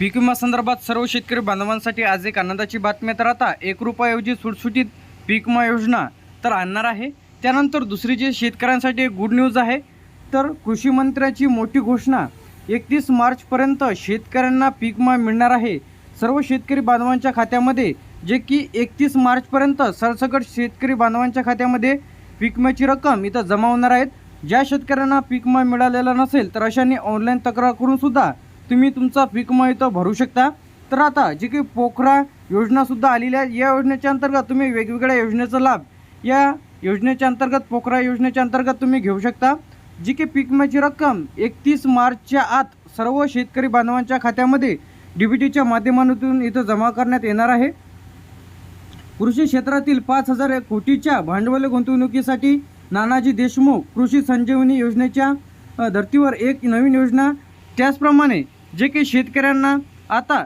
पीक विमा संदर्भात सर्व शेतकरी बांधवांसाठी आज एक आनंदाची बातमी तर आता एक रुपयाऐवजी सुटसुटीत पीक विमा योजना तर आणणार आहे. त्यानंतर दुसरी जी शेतकऱ्यांसाठी एक गुड न्यूज आहे तर कृषी मंत्र्याची मोठी घोषणा. एकतीस मार्चपर्यंत शेतकऱ्यांना पीक विमा मिळणार आहे. सर्व शेतकरी बांधवांच्या खात्यामध्ये जे की एकतीस मार्चपर्यंत सरसकट शेतकरी बांधवांच्या खात्यामध्ये पीक विम्याची रक्कम इथं जमा होणार आहेत ज्या शेतकऱ्यांना पीक विमा मिळालेला नसेल तर अशांनी ऑनलाईन तक्रार करून सुद्धा तुम्ही तुमचा पीक विमा इथं भरू शकता. तर आता जी काही पोखरा योजनासुद्धा आलेली आहे या योजनेच्या अंतर्गत तुम्ही वेगवेगळ्या योजनेचा लाभ या योजनेच्या अंतर्गत पोखरा योजनेच्या अंतर्गत तुम्ही घेऊ शकता. जी की पीक विम्याची रक्कम एकतीस मार्चच्या आत सर्व शेतकरी बांधवांच्या खात्यामध्ये डी बी टीच्या माध्यमातून इथं जमा करण्यात येणार आहे. कृषी क्षेत्रातील पाच हजार कोटीच्या भांडवल गुंतवणुकीसाठी नानाजी देशमुख कृषी संजीवनी योजनेच्या धर्तीवर एक नवीन योजना. त्याचप्रमाणे जे की शेतकऱ्यांना आता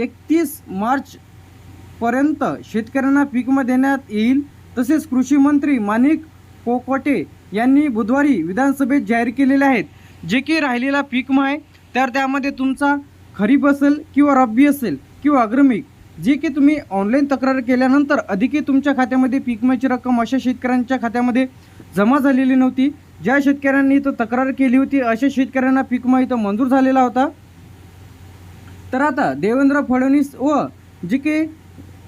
एकतीस मार्चपर्यंत शेतकऱ्यांना पीकमा देण्यात येईल. तसेच कृषी मंत्री माणिक कोकोटे यांनी बुधवारी विधानसभेत जाहीर केलेले आहेत. जे की राहिलेला पीकमा आहे तर त्यामध्ये तुमचा खरीप असेल किंवा रब्बी असेल किंवा अग्रमिक जे की तुम्ही ऑनलाईन तक्रार केल्यानंतर अधिकही तुमच्या खात्यामध्ये पीकमाची रक्कम अशा शेतकऱ्यांच्या खात्यामध्ये जमा झालेली नव्हती. ज्या शेतकऱ्यांनी इथं तक्रार केली होती अशा शेतकऱ्यांना पीकमा इथं मंजूर झालेला होता. तर आता देवेंद्र फडणवीस व जे के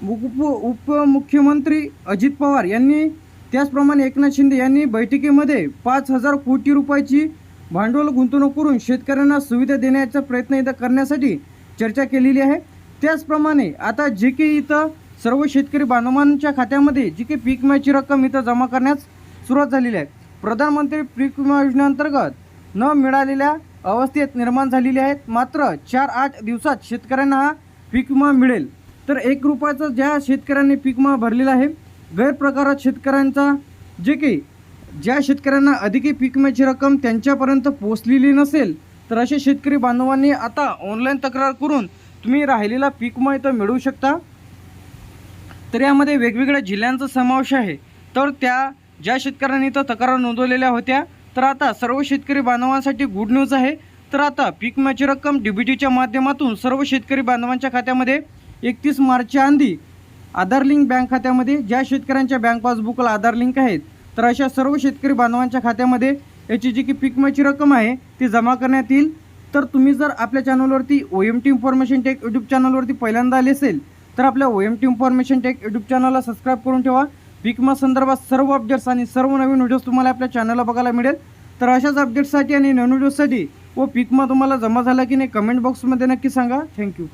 उप उपमुख्यमंत्री अजित पवार यांनी त्याचप्रमाणे एकनाथ शिंदे यांनी बैठकीमध्ये पाच हजार कोटी रुपयाची भांडवल गुंतवणूक करून शेतकऱ्यांना सुविधा देण्याचा प्रयत्न इथं करण्यासाठी चर्चा केलेली आहे. त्याचप्रमाणे आता जे की इथं सर्व शेतकरी बांधवांच्या खात्यामध्ये जी की पीक विम्याची रक्कम इथं जमा करण्यास सुरुवात झालेली आहे. प्रधानमंत्री पीक विमा योजनेअंतर्गत न मिळालेल्या अवस्थेत निर्माण झालेली आहेत. मात्र चार आठ दिवसात शेतकऱ्यांना हा पीक विमा मिळेल. तर एक रुपयाचा ज्या शेतकऱ्यांनी पीक विमा भरलेला आहे गैरप्रकारात शेतकऱ्यांचा जे काही ज्या शेतकऱ्यांना अधिकही पीक विम्याची रक्कम त्यांच्यापर्यंत पोहोचलेली नसेल तर असे शेतकरी बांधवांनी आता ऑनलाईन तक्रार करून तुम्ही राहिलेला पीक विमा इथं मिळवू शकता. तर यामध्ये वेगवेगळ्या जिल्ह्यांचा समावेश आहे. तर त्या ज्या शेतकऱ्यांनी इथं तक्रार नोंदवलेल्या होत्या तर आता सर्व शेतकरी बांधवांसाठी गुड न्यूज आहे. तर आता पीक विम्याची रक्कम डी बी टीच्या माध्यमातून सर्व शेतकरी बांधवांच्या खात्यामध्ये एकतीस मार्चच्या आधी आधार लिंक बँक खात्यामध्ये ज्या शेतकऱ्यांच्या बँक पासबुकला आधार लिंक आहेत तर अशा सर्व शेतकरी बांधवांच्या खात्यामध्ये याची जी की पीक विम्याची रक्कम आहे ती जमा करण्यात येईल. तर तुम्ही जर आपल्या चॅनलवरती O M T information tech YouTube चॅनलवरती पहिल्यांदा आले असेल तर आपल्या O M T information tech YouTube चॅनलला सबस्क्राईब करून ठेवा. विकमा संदर्भात सर्व अपडेट्स आणि सर्व नवीन व्हिडिओज तुम्हाला आपल्या चॅनलला बघायला मिळेल. तर अशाच अपडेट्ससाठी आणि नवीन व्हिडिओजसाठी हो, व पिकमा तुम्हाला जमा झाला की नाही कमेंट बॉक्समध्ये नक्की सांगा. थँक्यू